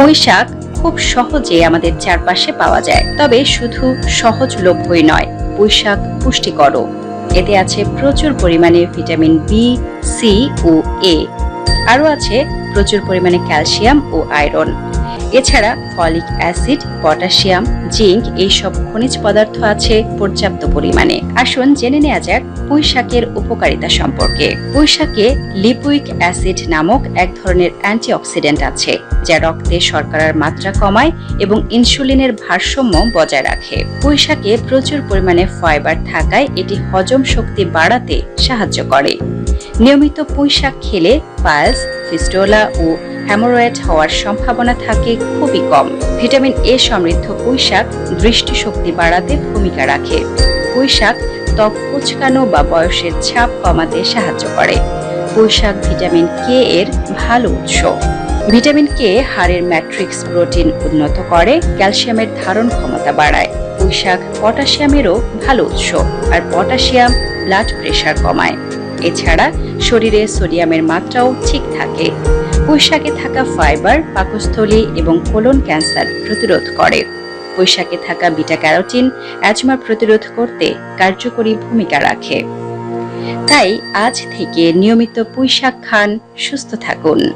পুঁই শাক খুব সহজে আমাদের চারপাশে পাওয়া যায়। তবে শুধু সহজলভ্যই নয় পুঁই পুষ্টিকর পুষ্টিকরও এতে আছে প্রচুর পরিমাণে ভিটামিন বি সি ও এ আরও আছে প্রচুর পরিমাণে ক্যালসিয়াম ও আয়রন। এছাড়া ফলিক অ্যাসিড, পটাশিয়াম, জিঙ্ক এইসব খনিজ পদার্থ আছে পর্যাপ্ত পরিমাণে। আসুন জেনে নেওয়া যাক পুঁই শাকের উপকারিতা সম্পর্কে। পুঁই শাকে লিপুইক অ্যাসিড নামক এক ধরনের অ্যান্টিঅক্সিডেন্ট আছে, যা রক্তে শর্করার মাত্রা কমায় এবং ইনসুলিনের ভারসাম্য বজায় রাখে। পুঁই শাকে প্রচুর পরিমাণে ফাইবার থাকায় এটি হজম শক্তি বাড়াতে সাহায্য করে। নিয়মিত পুঁই খেলে পালস ফিস্টোলা ও হ্যামোরয়েড হওয়ার সম্ভাবনা থাকে খুবই কম। ভিটামিন এ সমৃদ্ধ পুঁই শাক দৃষ্টিশক্তি বাড়াতে ভূমিকা রাখে। পুঁই শাক ত্বক কুচকানো বা বয়সের ছাপ কমাতে সাহায্য করে। পুঁই শাক ভিটামিন কে এর ভালো উৎস। ভিটামিন কে হাড়ের ম্যাট্রিক্স প্রোটিন উন্নত করে, ক্যালসিয়ামের ধারণ ক্ষমতা বাড়ায়। পুঁই শাক পটাশিয়ামেরও ভালো উৎস, আর পটাশিয়াম ব্লাড প্রেশার কমায়। এছাড়া শরীরে সোডিয়ামের মাত্রাও ঠিক থাকে। পুঁইশাকে থাকা ফাইবার, পাকস্থলী এবং কোলন ক্যান্সার প্রতিরোধ করে। পুঁইশাকে থাকা বিটা ক্যারোটিন অ্যাজমা প্রতিরোধ করতে কার্যকরী ভূমিকা রাখে। তাই আজ থেকে নিয়মিত পুঁইশাক খান, সুস্থ থাকুন।